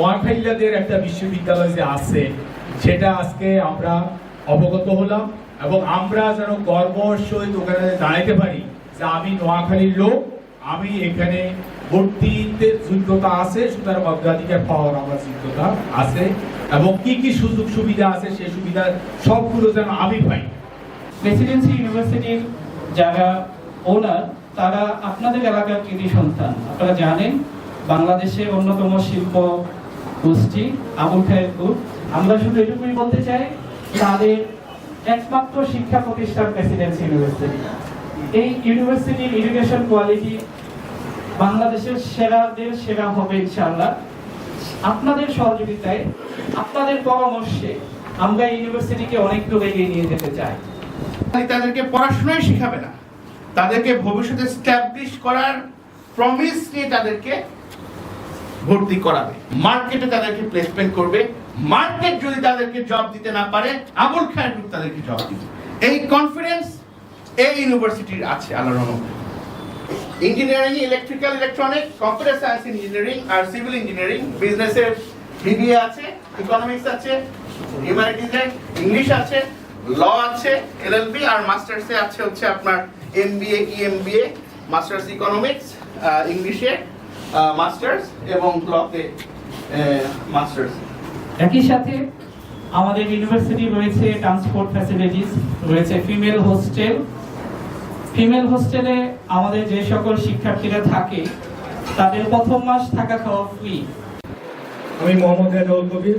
নোয়াখাইলাদের একটা বিশ্ববিদ্যালয় যে আছে, সেটা আজকে আমরা অবগত হলাম এবং আমরা যেন গর্ব সহিত ওখানে দাঁড়াইতে পারি যে আমি নোয়াখালীর লোক, আমি এখানে ভর্তিতে যোগ্যতা আছে, সুতরাং অগ্রাধিকার পাওয়ার আমার যোগ্যতা আছে এবং কি কি সুযোগ সুবিধা আছে সেই সুবিধা সবগুলো যেন আমি পাই। প্রেসিডেন্সি ইউনিভার্সিটির যারা ওনার তারা আপনাদের এলাকার কৃতি সন্তান। আপনারা জানেন, বাংলাদেশের অন্যতম শিল্প গোষ্ঠী, আবুল খায়ের গ্রুপ আমরা শুধু এটুকুই বলতে চাই, তাদের একমাত্র শিক্ষা প্রতিষ্ঠান প্রেসিডেন্সি ইউনিভার্সিটি। এই ইউনিভার্সিটির এডুকেশন কোয়ালিটি বাংলাদেশের সেরাদের সেরা হবে ইনশাআল্লাহ। আপনাদের সহযোগিতায়, আপনাদের পরামর্শে আমরা ইউনিভার্সিটিকে অনেক দূর এগিয়ে নিয়ে যেতে চাই। খালি তাদেরকে পড়াশোনাই শেখাবে না। তাদেরকে ভবিষ্যতে স্ট্যাবলিশ করার প্রমিস নিয়ে তাদেরকে ভর্তি করাবে। মার্কেটে তাদেরকে প্লেসমেন্ট করবে। মার্কেট যদি তাদেরকে জব দিতে না পারে, আবুল খায়ের গ্রুপ তাদেরকে জব দিবে। এই কনফিডেন্স এই ইউনিভার্সিটির আছে আল্লাহ রহমতে। Engineering electrical electronic computer science engineering আর সিভিল ইঞ্জিনিয়ারিং বিজনেসের বিবিএ আছে ইকোনমিক্স আছে হিউম্যানিটিজে ইংলিশ আছে ল আছে এলএলবি আর মাস্টার্সে আছে হচ্ছে আপনার এমবিএ ইএমবিএ মাস্টার্স ইকোনমিক্স ইংলিশে মাস্টার্স এবং লতে মাস্টার্স একই সাথে আমাদের ইউনিভার্সিটি রয়েছে ট্রান্সপোর্ট ফ্যাসিলিটিস রয়েছে ফিমেল হোস্টেল ফিমেল হোস্টেলে আমাদের যে সকল শিক্ষার্থীরা থাকে তাদের প্রথম মাস থাকা খাওয়া ফ্রি আমি মোহাম্মদ রেজাউল কবির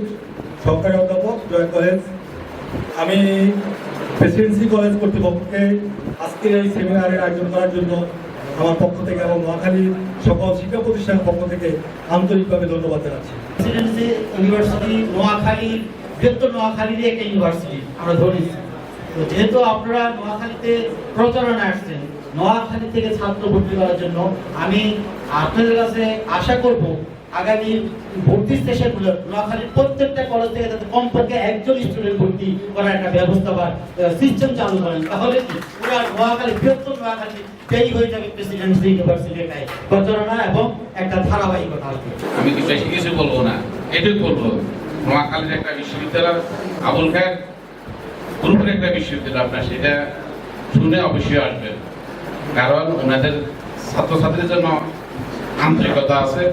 সরকারি অধ্যাপক জয় কলেজ। আমি প্রেসিডেন্সি কলেজ কর্তৃপক্ষকে আজকের এই সেমিনারের আয়োজন করার জন্য আমার পক্ষ থেকে এবং নোয়াখালীর সকল শিক্ষা প্রতিষ্ঠানের পক্ষ থেকে আন্তরিকভাবে ধন্যবাদ জানাচ্ছি। ইউনিভার্সিটি নোয়াখালী, বৃহত্তর নোয়াখালীর একটা ইউনিভার্সিটি আমরা ধরি তো যেহেতু আপনারা নোয়াখালীতে প্রচারণা আসছেন, নোয়াখালী থেকে ছাত্র ভর্তি করার জন্য আমি আপনাদের কাছে আশা করব আগামী ভর্তি সেশনগুলো নোয়াখালীর প্রত্যেকটা কলেজ থেকে যাতে কমপক্ষে একজন স্টুডেন্ট ভর্তি করার একটা ব্যবস্থা বা সিস্টেম চালু করেন, তাহলে কি? পুরো নোয়াখালী বৃহত্তর নোয়াখালী সেই হয়ে যাবে প্রেসিডেন্সি ইউনিভার্সিটির প্রচারণা এবং একটা ধারাবাহিকতা আসবে আমি কি বেশি কিছু বলব না, এটুকু বলব। নোয়াখালীর একটা বিশ্ববিদ্যালয়, আবুল খায়ের গ্রুপের একটা বিশ্ববিদ্যালয় আপনার, সেটা শুনে অবশ্যই আসবেন। কারণ ওনাদের ছাত্রছাত্রীদের জন্য আন্তরিকতা আছে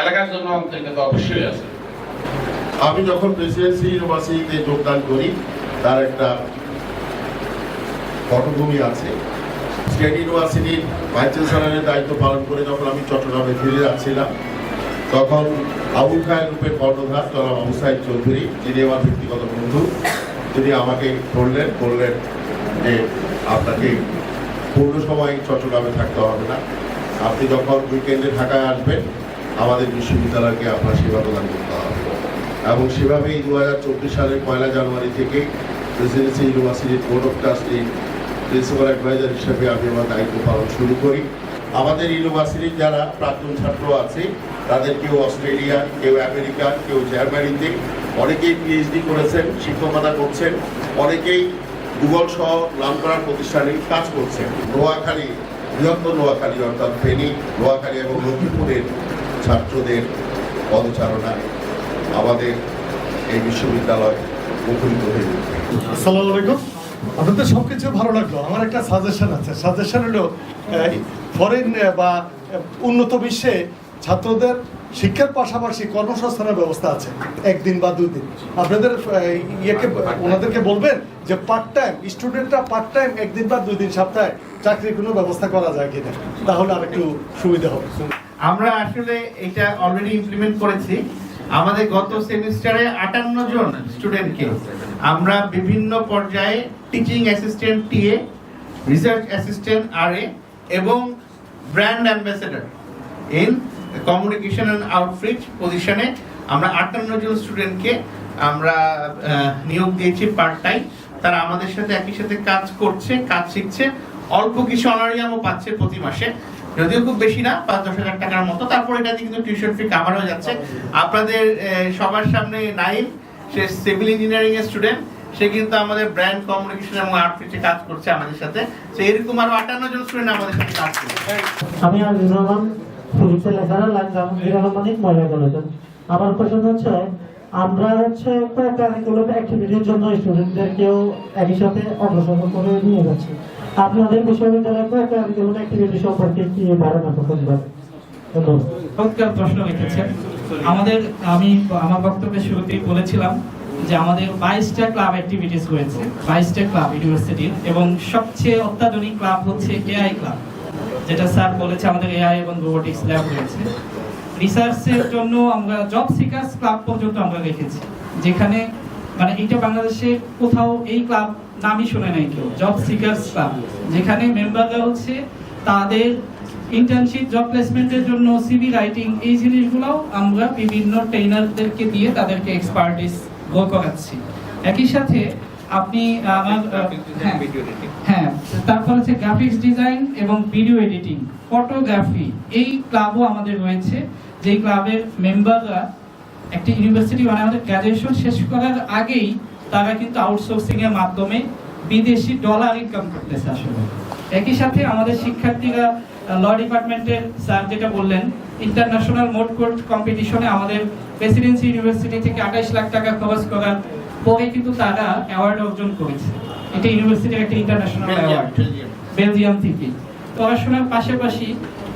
এলাকার জন্য আন্তরিকতা অবশ্যই আছে। আমি যখন প্রেসিডেন্সি ইউনিভার্সিটিতে যোগদান করি, তার একটা পটভূমি আছে। স্টেট ইউনিভার্সিটির ভাইস চ্যান্সেলরের দায়িত্ব পালন করে যখন আমি চট্টগ্রামে ফিরে যাচ্ছিলাম, তখন আবুল খায়ের রূপে কর্ণধার জনাব আবু সাইদ চৌধুরী, যিনি আমার ব্যক্তিগত বন্ধু, তিনি আমাকে বললেন বললেন যে আপনাকে পূর্ণ সময় চট্টগ্রামে থাকতে হবে না। আপনি যখন উইকেন্ডে ঢাকায় আসবেন আমাদের বিশ্ববিদ্যালয়কে আপনার সেবা প্রদান করতে হবে। এবং সেভাবেই দু হাজার চব্বিশ সালের পয়লা জানুয়ারি থেকে প্রেসিডেন্সি ইউনিভার্সিটির board of trustee principal advisor হিসেবে আমি আমার দায়িত্ব পালন শুরু করি। আমাদের ইউনিভার্সিটির যারা প্রাক্তন ছাত্র আছে তাদের কেউ অস্ট্রেলিয়া, কেউ আমেরিকা, কেউ জার্মানিতে। অনেকেই পিএইচডি করেছেন, শিক্ষকতা করছেন, অনেকেই গুগল সহ নাম করার প্রতিষ্ঠানে কাজ করছেন। নোয়াখালী, বৃহত্তর নোয়াখালী, অর্থাৎ ফেনী, নোয়াখালী এবং লক্ষ্মীপুরের ছাত্রদের পদচারণায় আমাদের এই বিশ্ববিদ্যালয় মুখরিত হয়ে উঠবে। আলাইকুম। আপনাদের সব কিছু ভালো লাগল? আমার একটা সাজেশন আছে। সাজেশন হলো ফরেন বা উন্নত বিশ্বে ছাত্রদের শিক্ষার পাশাপাশি কর্মসংস্থানের ব্যবস্থা আছে। একদিন বা দুই দিন আপনাদের ইয়েকে, ওনাদেরকে বলবেন যে পার্ট টাইম স্টুডেন্টরা পার্ট টাইম একদিন বা দুই দিন সপ্তাহে চাকরির কোনো ব্যবস্থা করা যায় কিনা? তাহলে আর একটু সুবিধা হবে। আমরা আসলে এটা অলরেডি ইমপ্লিমেন্ট করেছি। আমাদের গত সেমিস্টারে আটান্ন জন স্টুডেন্টকে আমরা বিভিন্ন পর্যায়ে teaching assistant TA research assistant RA এবং brand ambassador in communication and outreach পজিশনে আমরা আটান্ন জন স্টুডেন্টকে আমরা নিয়োগ দিয়েছি পার্ট টাইম তারা আমাদের সাথে একই সাথে কাজ করছে, কাজ শিখছে। অল্প কিছু অনারিয়ামও পাচ্ছে প্রতি মাসে। যদিও খুব বেশি না, পাঁচ দশ হাজার টাকার মতো। তারপর এটা দিয়ে কিন্তু টিউশন ফি কাভার হয়ে যাচ্ছে। আপনাদের সবার সামনে নাইম, সে সিভিল ইঞ্জিনিয়ারিং এর স্টুডেন্ট সে কিন্তু আমাদের ব্র্যান্ড কমিউনিকেশন এবং আউটরিচে কাজ করছে আমাদের সাথে। তো এরকম আরও আটান্ন জন স্টুডেন্ট আমাদের সাথে কাজ করছে। আমি আজিজুর রহমান পুলিশের লেখারা লাগলাম জিরা রহমানিক মহিলা কলেজ আমার কোশ্চেন হচ্ছে আমরা হচ্ছে কারিকুলাম অ্যাক্টিভিটির জন্য স্টুডেন্টদেরকেও একই সাথে অগ্রসর করে নিয়ে যাচ্ছি। আপনাদের বিশ্ববিদ্যালয়ে কারিকুলাম অ্যাক্টিভিটি সম্পর্কে কি ধারণা প্রকাশ প্রশ্ন রেখেছেন। আমাদের, আমি, আমার বক্তব্যের শুরুতেই বলেছিলাম যে আমাদের বাইশটা ক্লাব অ্যাক্টিভিটিস রয়েছে, বাইশটা ক্লাব ইউনিভার্সিটির এবং সবচেয়ে অত্যাধুনিক ক্লাব হচ্ছে এআই ক্লাব, যেটা স্যার বলেছে আমাদের এআই এবং রোবোটিক্স ল্যাব রয়েছে। রিসার্চের জন্য আমরা জব সিকার্স ক্লাব পর্যন্ত আমরা রেখেছি যেখানে মানে এটা বাংলাদেশে কোথাও এই ক্লাব নামই শুনে নাই কেউ জব সিকার্স ক্লাব যেখানে মেম্বাররা হচ্ছে তাদের ইন্টার্নশিপ জব প্লেসমেন্টের জন্য সিভি রাইটিং এই জিনিসগুলোও আমরা বিভিন্ন ট্রেনারদেরকে দিয়ে তাদেরকে এক্সপার্টিস গ্রো করাচ্ছি। একই সাথে আপনি আমার হ্যাঁ, হ্যাঁ তারপর হচ্ছে গ্রাফিক্স ডিজাইন এবং ভিডিও এডিটিং ফটোগ্রাফি এই ক্লাবও আমাদের রয়েছে। যেই ক্লাবের মেম্বাররা একটি ইউনিভার্সিটি মানে আমাদের গ্র্যাজুয়েশন শেষ করার আগেই তারা কিন্তু আউটসোর্সিং এর মাধ্যমে বিদেশি ডলার ইনকাম করতেছে আসলে। একই সাথে আমাদের শিক্ষার্থীরা ল ডিপার্টমেন্টের স্যার যেটা বললেন ইন্টারন্যাশনাল মোট কোর্ট কম্পিটিশনে আমাদের প্রেসিডেন্সি ইউনিভার্সিটি থেকে আঠাইশ লাখ টাকা খরচ করার পরে কিন্তু তারা অ্যাওয়ার্ড অর্জন করেছে। এটা ইউনিভার্সিটির একটা ইন্টারন্যাশনাল অ্যাওয়ার্ড বেলজিয়াম থেকে। পড়াশোনার পাশাপাশি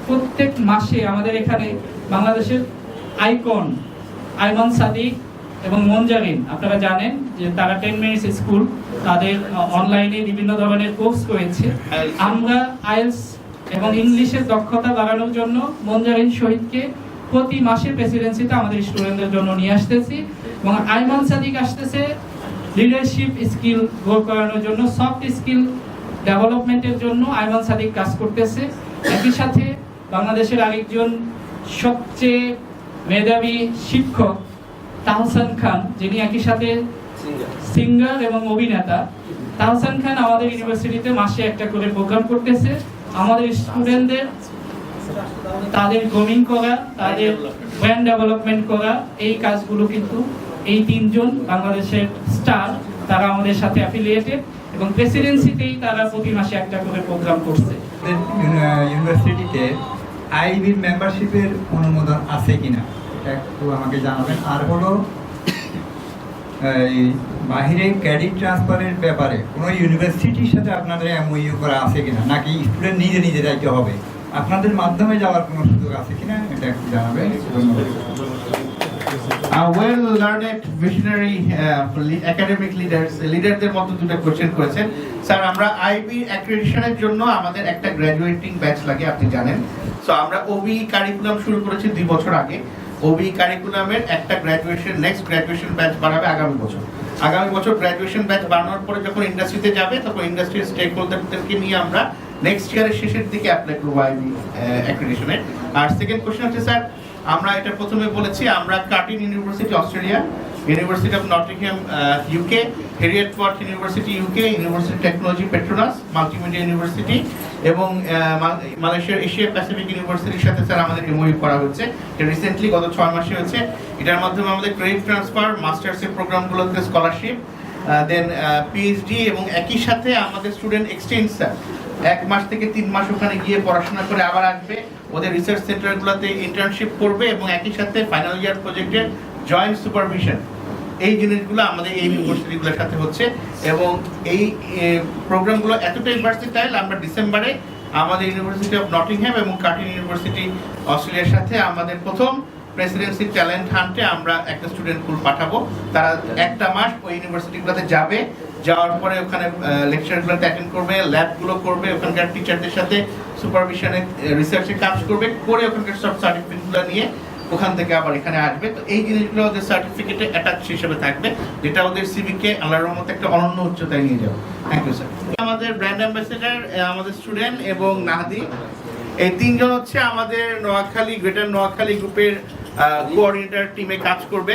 প্রত্যেক মাসে আমাদের এখানে বাংলাদেশের আইকন, আইমান সাদিক এবং মঞ্জারিন। আপনারা জানেন যে তারা টেন মিনিটস স্কুল, তাদের অনলাইনে বিভিন্ন ধরনের কোর্স রয়েছে আমরা আইএলস এবং ইংলিশের দক্ষতা বাড়ানোর জন্য মঞ্জারিন শহীদকে প্রতি মাসে প্রেসিডেন্সিতে আমাদের স্টুডেন্টদের জন্য নিয়ে আসতেছি এবং আইমান সাদিক আসতেছে লিডারশিপ স্কিল গ্রো করানোর জন্য সফট স্কিল ডেভেলপমেন্টের জন্য আইমান সাদিক কাজ করতেছে। একই সাথে বাংলাদেশের আরেকজন সবচেয়ে মেধাবী শিক্ষক তাহসান খান যিনি একই সাথে সিঙ্গার এবং অভিনেতা। তাহসান খান আমাদের ইউনিভার্সিটিতে মাসে একটা করে প্রোগ্রাম করতেছে। আমাদের স্টুডেন্টদের তাদের গ্রোমিং করা তাদের ব্র্যান্ড ডেভেলপমেন্ট করা এই কাজগুলো কিন্তু এই তিনজন বাংলাদেশের স্টার তারা আমাদের সাথে অ্যাফিলিয়েটেড এবং প্রেসিডেন্সিতেই তারা প্রতি মাসে একটা করে প্রোগ্রাম করছে। ইউনিভার্সিটিতে আইবির মেম্বারশিপের অনুমোদন আছে কিনা, একটু আমাকে জানাবেন। আর হলো বাহিরে ক্রেডিট ট্রান্সফারের ব্যাপারে কোনো ইউনিভার্সিটির সাথে আপনাদের এমওইউ করা আছে কিনা, নাকি স্টুডেন্ট নিজে নিজে যাইতে হবে? আপনাদের মাধ্যমে যাওয়ার কোনো সুযোগ আছে কিনা, এটা একটু জানাবেন। ধন্যবাদ well learned visionary academic leaders লিডারদের মতো দুটো কোশ্চেন করেছেন। স্যার আমরা আইবি অ্যাক্রেডিশনের জন্য আমাদের একটা গ্র্যাজুয়েটিং ব্যাচ লাগে, আপনি জানেন। সো আমরা ওবি কারিকুলাম শুরু করেছি দুই বছর আগে। ওবি কারিকুলামের একটা গ্র্যাজুয়েশন নেক্সট গ্র্যাজুয়েশন ব্যাচ বাড়াবে আগামী বছর। আগামী বছর গ্র্যাজুয়েশন ব্যাচ বাড়ানোর পরে যখন ইন্ডাস্ট্রিতে যাবে, তখন ইন্ডাস্ট্রির স্টেক হোল্ডারদেরকে নিয়ে আমরা নেক্সট ইয়ারের শেষের দিকে অ্যাপ্লাই করব আইবি অ্যাক্রেডিশনের আর সেকেন্ড কোশ্চেন হচ্ছে স্যার আমরা এটা প্রথমে বলেছি, আমরা Curtin university Australia university of Nottingham UK Heriot fort university UK university technology Petronas multimedia university এবং মালয়েশিয়ার এশিয়া প্যাসিফিক ইউনিভার্সিটির সাথে স্যার আমাদের এমওইউ করা হচ্ছে এটা রিসেন্টলি গত ছয় মাসে হয়েছে। এটার মাধ্যমে আমাদের ক্রেডিট ট্রান্সফার মাস্টার্সের প্রোগ্রামগুলোতে স্কলারশিপ দেন পিএইচডি এবং একই সাথে আমাদের স্টুডেন্ট এক্সচেঞ্জ স্যার। এক মাস থেকে তিন মাস ওখানে গিয়ে পড়াশোনা করে আবার আসবে। ওদের রিসার্চ সেন্টারগুলোতে ইন্টার্নশিপ করবে এবং একই সাথে ফাইনাল ইয়ার প্রজেক্টের জয়েন্ট সুপারভিশন এই জিনিসগুলো আমাদের এই ইউনিভার্সিটিগুলোর সাথে হচ্ছে এবং এই প্রোগ্রামগুলো এতটাই ভার্সিটাইল আমরা ডিসেম্বরে আমাদের ইউনিভার্সিটি অফ নটিংহ্যাম এবং কার্টিন ইউনিভার্সিটি অস্ট্রেলিয়ার সাথে আমাদের প্রথম প্রেসিডেন্সি ট্যালেন্ট হান্টে আমরা একটা স্টুডেন্ট পুল পাঠাবো। তারা একটা মাস ওই ইউনিভার্সিটিগুলোতে যাবে যাওয়ার পরে ওখানে লেকচারগুলোতে অ্যাটেন্ড করবে ল্যাবগুলো করবে, ওখানকার টিচারদের সাথে সুপারভিশনে রিসার্চে কাজ করবে, করে ওখানকার সব সার্টিফিকেটগুলো নিয়ে ওখান থেকে আবার এখানে আসবে। তো এই জিনিসগুলো ওদের সার্টিফিকেটে অ্যাটাচ হিসেবে থাকবে, যেটা ওদের সিভিকে আল্লাহর রহমতে একটা অনন্য উচ্চতায় নিয়ে যাবে। থ্যাংক ইউ স্যার আমাদের ব্র্যান্ড অ্যাম্বাসেডার আমাদের স্টুডেন্ট এবং নাহাদি। এই তিনজন হচ্ছে আমাদের নোয়াখালী গ্রেটার নোয়াখালী গ্রুপের কোঅর্ডিনেটর টিমে কাজ করবে।